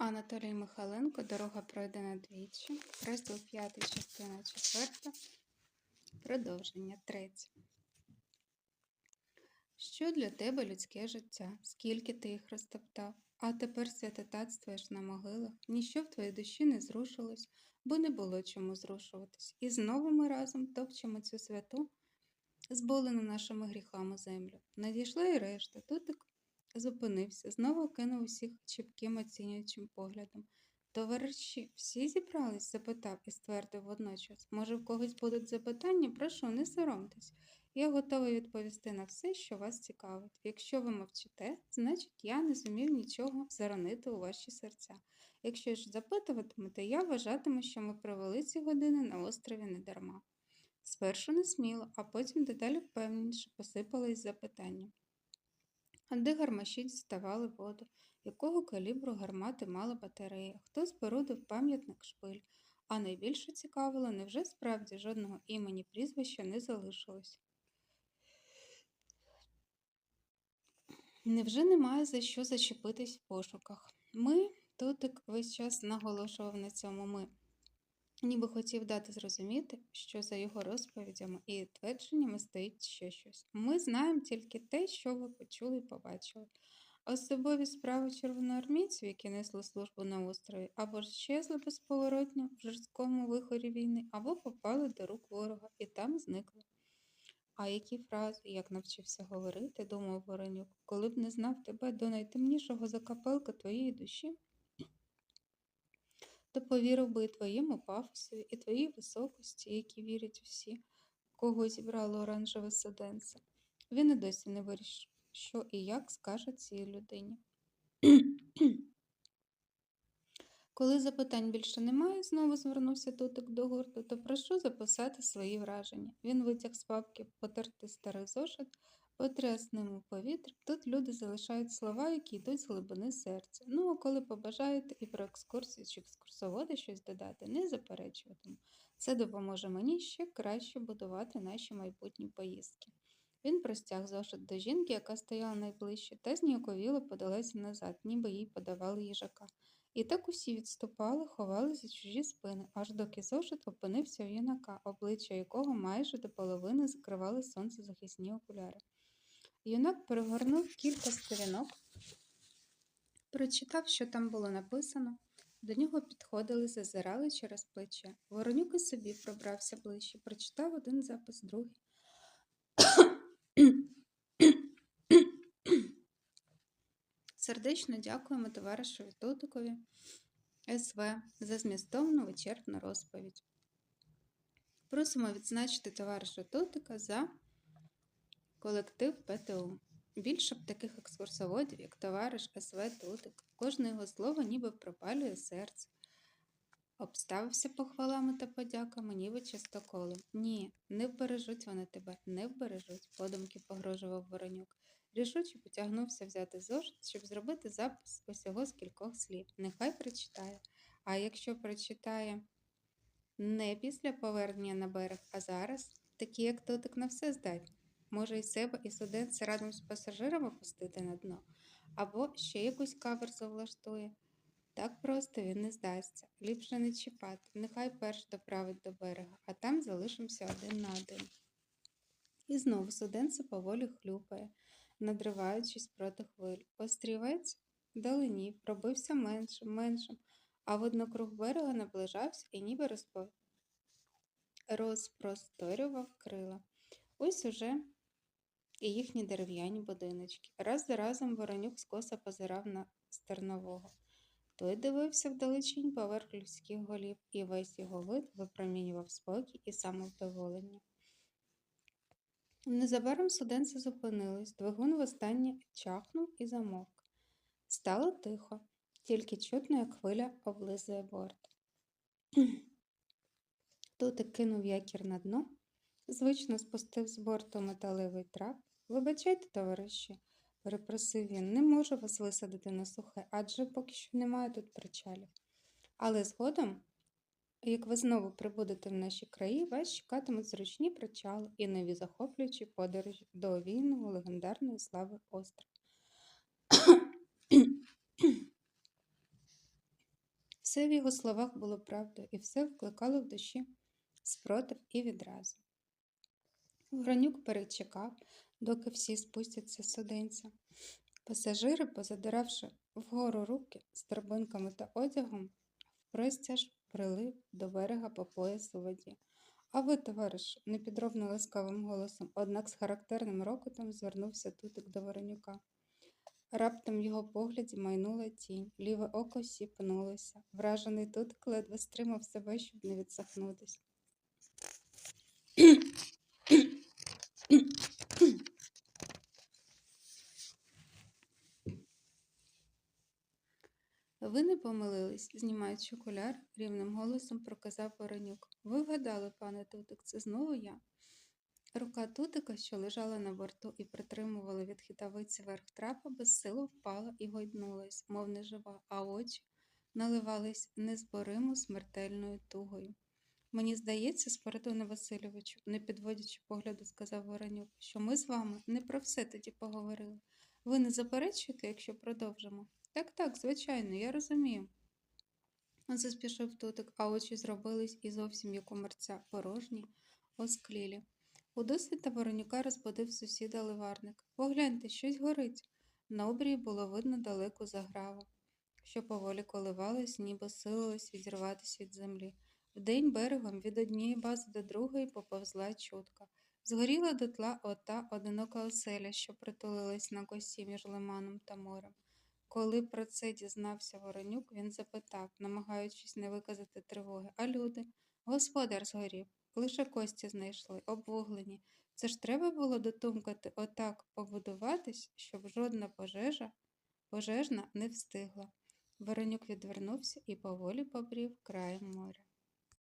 Анатолій Михайленко Дорога пройдена двічі. Розділ 5, частина 4. Продовження 3. Що для тебе людське життя? Скільки ти їх розтоптав? А тепер святотатствуєш на могилах, ніщо в твоїй душі не зрушилось, бо не було чому зрушуватись. І знову ми разом топчемо цю святу, зболену нашими гріхами землю. Надійшла і решта, тутик зупинився, знову кинув усіх чіпким оцінюючим поглядом. Товариші, всі зібрались? запитав і ствердив водночас. Може, в когось будуть запитання? Прошу, не соромтесь. Я готовий відповісти на все, що вас цікавить. Якщо ви мовчите, значить я не зумів нічого заронити у ваші серця. Якщо ж запитуватимете, я вважатиму, що ми провели ці години на острові недарма. Спершу не сміло, а потім дедалі впевненіше посипались запитання. Де гармаші діставали воду? Якого калібру гармати мала батарея? Хто спорудив пам'ятник шпиль? А найбільше цікавило, невже справді жодного імені прізвища не залишилось? Невже немає за що зачепитись в пошуках? Ми, Тутик весь час наголошував на цьому ми, ніби хотів дати зрозуміти, що за його розповідями і твердженнями стоїть ще щось. Ми знаємо тільки те, що ви почули і побачили. Особові справи червоноармійців, які несли службу на острові, або ж щезли безповоротньо в жорсткому вихорі війни, або попали до рук ворога і там зникли. А які фрази, як навчився говорити, думав Воронюк, коли б не знав тебе до найтемнішого закапелка твоєї душі, то повірив би і твоєму пафосові, і твоїй високості, які вірять усі, кого зібрало оранжеве саденце. Він і досі не вирішив, що і як скаже цій людині. Коли запитань більше немає, знову звернувся Тутик до гурту, то прошу записати свої враження. Він витяг з папки потертий старий зошит, у повітря. Тут люди залишають слова, які йдуть з глибини серця. Ну, а коли побажаєте і про екскурсію чи екскурсоводи щось додати, не заперечуватиму. Це допоможе мені ще краще будувати наші майбутні поїздки. Він простяг зошит до жінки, яка стояла найближче, та зніяковіло подалася назад, ніби їй подавали їжака. І так усі відступали, ховали за чужі спини, аж доки зошит опинився у юнака, обличчя якого майже до половини закривали сонцезахисні окуляри. Юнак перегорнув кілька сторінок, прочитав, що там було написано. До нього підходили, зазирали через плече. Воронюк і собі пробрався ближче, прочитав один запис, другий. Сердечно дякуємо товаришеві Тутикові СВ за змістовну вичерпну розповідь. Просимо відзначити товариша Тутика за колектив ПТУ. Більше б таких екскурсоводів, як товариш СВ Тутик. Кожне його слово ніби пропалює серце. Обставився похвалами та подяками, ніби частоколом. Ні, не вбережуть вони тебе, не вбережуть, подумки погрожував Воронюк. Рішуче потягнувся взяти зошит, щоб зробити запис усього з кількох слів. Нехай прочитає. А якщо прочитає не після повернення на берег, а зараз, такі, як тотик на все здатні. Може, і себе, і студент разом з пасажирами пустити на дно, або ще якусь каверзу влаштує. Так просто він не здасться. Ліпше не чіпати. Нехай перш доправить до берега, а там залишимося один на один. І знову суденце поволі хлюпає, надриваючись проти хвиль. Острівець далині пробився меншим, меншим, а воднокруг берега наближався і ніби розпо... розпросторював крила. Ось уже і їхні дерев'яні будиночки. Раз за разом Воронюк скоса позирав на стернового. Той дивився вдалечінь поверх людських голів, і весь його вид випромінював спокій і самовдоволення. Незабаром суденці зупинились, двигун востаннє чахнув і замовк. Стало тихо, тільки чутно, як хвиля облизує борт. Тутик кинув якір на дно, звично спустив з борту металевий трап. Вибачайте, товариші, перепросив він, не можу вас висадити на сухе, адже поки що немає тут причалів. Але згодом, як ви знову прибудете в наші краї, вас чекатимуть зручні причали і нові захоплюючі подорожі до овійного легендарної слави острова. Все в його словах було правдою, і все вкликало в душі спротив і відразу. Воронюк перечекав, доки всі спустяться з суденця. Пасажири, позадиравши вгору руки з торбинками та одягом, впростяж прилив до берега по пояс у воді. А ви, товаришу, непідробно ласкавим голосом, однак з характерним рокотом звернувся тутик до Воронюка. Раптом в його погляді майнула тінь, ліве око сіпнулося. Вражений тутик ледве стримав себе, щоб не відсахнутись. Ви не помилились, знімаючи окуляр, рівним голосом проказав Воронюк. Ви вгадали, пане Тутик, це знову я. Рука Тутика, що лежала на борту і притримувала від хитавиці верх трапа, безсило впала і гойднулась, мов нежива, а очі наливались незборимо смертельною тугою. Мені здається, Спиридоне Васильовичу, не підводячи погляду, сказав Воронюк, що ми з вами не про все тоді поговорили. Ви не заперечуєте, якщо продовжимо? Так, так, звичайно, я розумію. Заспішив тутик, а очі зробились і зовсім як у мерця порожні, осклілі. У досвіта Воронюка розбудив сусіда ливарник. Погляньте, щось горить. На обрії було видно далеку заграву, що поволі коливалась, ніби силилась відірватися від землі. Вдень берегом від однієї бази до другої поповзла чутка. Згоріла дотла ота одинока оселя, що притулилась на косі між лиманом та морем. Коли про це дізнався Воронюк, він запитав, намагаючись не виказати тривоги, а люди, господар згорів, лише кості знайшли, обвуглені. Це ж треба було дотумкати отак побудуватись, щоб жодна пожежа пожежна не встигла. Воронюк відвернувся і поволі побрів краєм моря.